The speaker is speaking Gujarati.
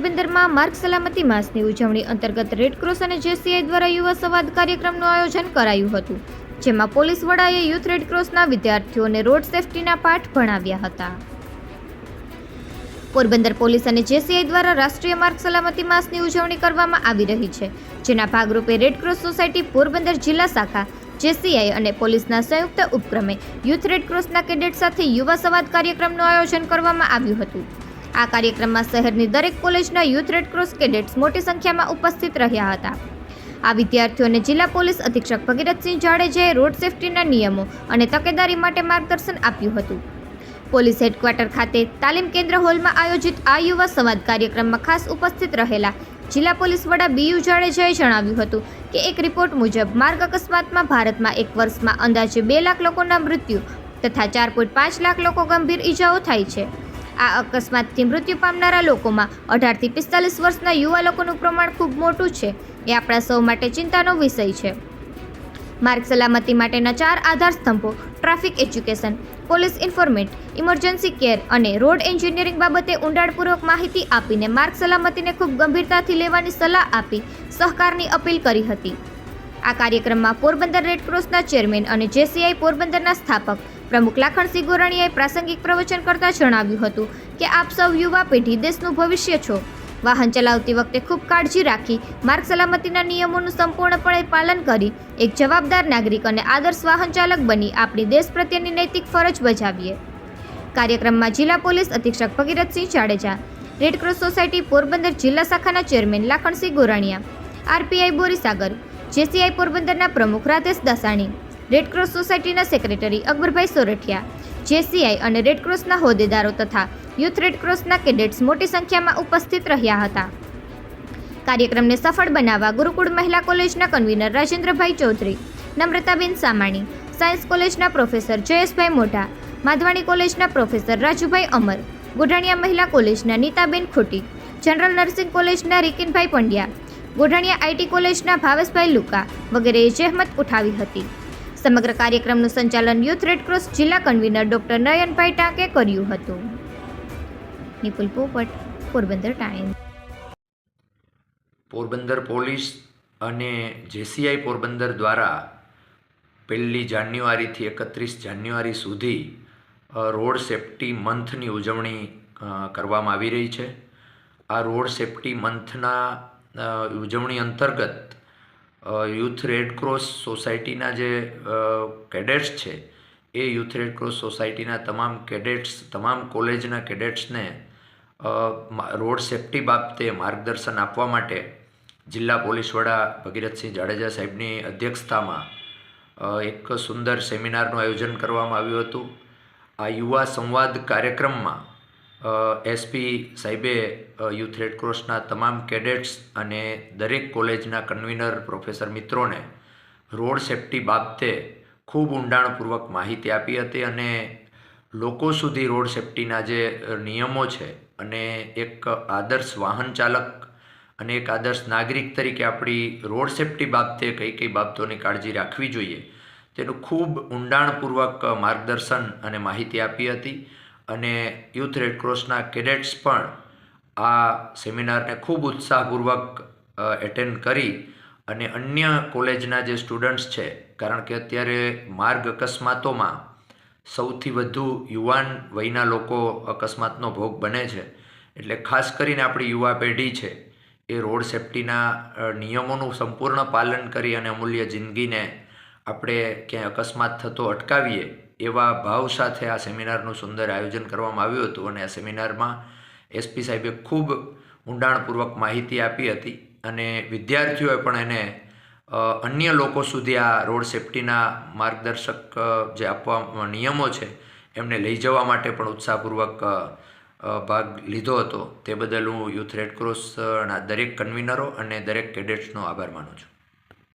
માર્ગ સલામતી માસની ઉજવણી અંતર્ગત રેડક્રોસ અને જેસીઆઈ દ્વારા યુવા સંવાદ કાર્યક્રમનું આયોજન કરાયું હતું, જેમાં પોલીસ વડાએ યુથ રેડક્રોસના વિદ્યાર્થીઓને રોડ સેફટીના પાઠ ભણાવ્યા હતા. પોરબંદર પોલીસ અને જેસીઆઈ દ્વારા રાષ્ટ્રીય માર્ગ સલામતી માસની ઉજવણી કરવામાં આવી રહી છે, જેના ભાગરૂપે રેડક્રોસ સોસાયટી પોરબંદર જિલ્લા શાખા જેસીઆઈ અને પોલીસના સંયુક્ત ઉપક્રમે યુથ રેડક્રોસના કેડેટ સાથે યુવા સંવાદ કાર્યક્રમનું આયોજન કરવામાં આવ્યું હતું. આ કાર્યક્રમમાં શહેરની દરેક કોલેજના યુથ રેડક્રોસ કેડેટ્સ મોટી સંખ્યામાં ઉપસ્થિત રહ્યા હતા. આ વિદ્યાર્થીઓને જિલ્લા પોલીસ અધિક્ષક ભગીરથસિંહ જાડેજાએ રોડ સેફટીના નિયમો અને તકેદારી માટે માર્ગદર્શન આપ્યું હતું. પોલીસ હેડક્વાર્ટર ખાતે તાલીમ કેન્દ્ર હોલમાં આયોજિત આ યુવા સંવાદ કાર્યક્રમમાં ખાસ ઉપસ્થિત રહેલા જિલ્લા પોલીસ વડા બીયુ જાડેજાએ જણાવ્યું હતું કે એક રિપોર્ટ મુજબ માર્ગ અકસ્માતમાં ભારતમાં એક વર્ષમાં અંદાજે બે લાખ લોકોના મૃત્યુ તથા ચાર પોઈન્ટ પાંચ લાખ લોકો ગંભીર ઈજાઓ થાય છે. આ અકસ્માતથી મૃત્યુ પામનારા લોકોમાં અઢારથી પિસ્તાલીસ વર્ષના યુવા લોકોનું પ્રમાણ ખૂબ મોટું છે. એ આપણા સૌ માટે ચિંતાનો વિષય છે. માર્ગ સલામતી માટેના ચાર આધાર સ્તંભો, traffic education, police informant emergency care અને રોડ એન્જિનિયરિંગ બાબતે ઊંડાણપૂર્વક માહિતી આપીને માર્ગ સલામતીને ખૂબ ગંભીરતાથી લેવાની સલાહ આપી સહકારની અપીલ કરી હતી. આ કાર્યક્રમમાં પોરબંદર રેડક્રોસના ચેરમેન અને જેસીઆઈ પોરબંદરના સ્થાપક પ્રમુખ લાખણસિંહ ગોરાણીયાએ પ્રાસંગિક પ્રવચન કરતા જણાવ્યું હતું કે આપ સૌ યુવા પેઢી દેશનું ભવિષ્ય છો. વાહન ચલાવતી વખતે ખૂબ કાળજી રાખી, માર્ગ સલામતીના નિયમોનું સંપૂર્ણપણે પાલન કરી, એક જવાબદાર નાગરિક અને આદર્શ વાહન ચાલક બની આપણી દેશ પ્રત્યેની નૈતિક ફરજ બજાવીએ. કાર્યક્રમમાં જિલ્લા પોલીસ અધિક્ષક Bhagirathsinh Jadeja Red Cross society Porbandar જિલ્લા શાખાના chairman Lakhansinh Gorania, RPI Borisagar, JCI પોરબંદરના પ્રમુખ રાધેશ દાસાણી રેડક્રોસ સોસાયટીના સેક્રેટરી અકબરભાઈ સોરઠિયા, જેસીઆઈ અને રેડક્રોસના હોદ્દેદારો તથા યુથ રેડક્રોસના કેડેટ્સ મોટી સંખ્યામાં ઉપસ્થિત રહ્યા હતા. કાર્યક્રમને સફળ બનાવવા ગુરુકુળ મહિલા કોલેજના કન્વીનર રાજેન્દ્રભાઈ ચૌધરી, નમ્રતાબેન સામાણી, સાયન્સ કોલેજના પ્રોફેસર જયેશભાઈ મોઢા, માધવાણી કોલેજના પ્રોફેસર રાજુભાઈ અમર, ગોઢાણીયા મહિલા કોલેજના નીતાબેન ખોટી, જનરલ નર્સિંગ કોલેજના રિકિનભાઈ પંડ્યા, ગોઢાણીયા આઈટી કોલેજના ભાવેશભાઈ લુકા વગેરેએ જહેમત ઉઠાવી હતી. સમગ્ર કાર્યક્રમનું સંચાલન યુથ રેડક્રોસ જિલ્લા કન્વીનર ડોક્ટર નયનભાઈ ટાંકે કર્યું હતું. નિપુલ પોપટ, પોરબંદર ટાઈમ પોરબંદર પોલીસ અને જેસીઆઈ પોરબંદર દ્વારા પહેલી જાન્યુઆરીથી એકત્રીસ જાન્યુઆરી સુધી રોડ સેફ્ટી મંથની ઉજવણી કરવામાં આવી રહી છે. આ રોડ સેફ્ટી મંથના ઉજવણી અંતર્ગત યુથ રેડક્રોસ સોસાયટીના જે કેડેટ્સ છે, એ યુથ રેડક્રોસ સોસાયટીના તમામ કેડેટ્સ, તમામ કોલેજના કેડેટ્સને રોડ સેફટી બાબતે માર્ગદર્શન આપવા માટે જિલ્લા પોલીસ વડા ભગીરથસિંહ જાડેજા સાહેબની અધ્યક્ષતામાં એક સુંદર સેમિનારનું આયોજન કરવામાં આવ્યું હતું. આ યુવા સંવાદ કાર્યક્રમમાં એસપી સાહેબે યુથ રેડક્રોસના તમામ કેડેટ્સ અને દરેક કોલેજના કન્વીનર પ્રોફેસર મિત્રોને રોડ સેફટી બાબતે ખૂબ ઊંડાણપૂર્વક માહિતી આપી હતી અને લોકો સુધી રોડ સેફટીના જે નિયમો છે અને એક આદર્શ વાહન ચાલક અને એક આદર્શ નાગરિક તરીકે આપણી રોડ સેફટી બાબતે કઈ કઈ બાબતોની કાળજી રાખવી જોઈએ, તેનું ખૂબ ઊંડાણપૂર્વક માર્ગદર્શન અને માહિતી આપી હતી. અને યુથ રેડક્રોસના કેડેટ્સ પણ આ સેમિનારને ખૂબ ઉત્સાહપૂર્વક એટેન્ડ કરી અને અન્ય કોલેજના જે સ્ટુડન્ટ્સ છે, કારણ કે અત્યારે માર્ગ અકસ્માતોમાં સૌથી વધુ યુવાન વયના લોકો અકસ્માતનો ભોગ બને છે. એટલે ખાસ કરીને આપણી યુવા પેઢી છે, એ રોડ સેફટીના નિયમોનું સંપૂર્ણ પાલન કરી અને અમૂલ્ય જિંદગીને આપણે ક્યાંય અકસ્માત થતો અટકાવીએ એવા ભાવ સાથે આ સેમિનારનું સુંદર આયોજન કરવામાં આવ્યું હતું અને આ સેમિનારમાં એસપી સાહેબે ખૂબ ઊંડાણપૂર્વક માહિતી આપી હતી અને વિદ્યાર્થીઓએ પણ એને અન્ય લોકો સુધી આ રોડ સેફટીના માર્ગદર્શક જે આપવા નિયમો છે એમને લઈ જવા માટે પણ ઉત્સાહપૂર્વક ભાગ લીધો હતો. તે બદલ હું યુથ રેડક્રોસના દરેક કન્વીનરો અને દરેક કેડેટ્સનો આભાર માનું છું.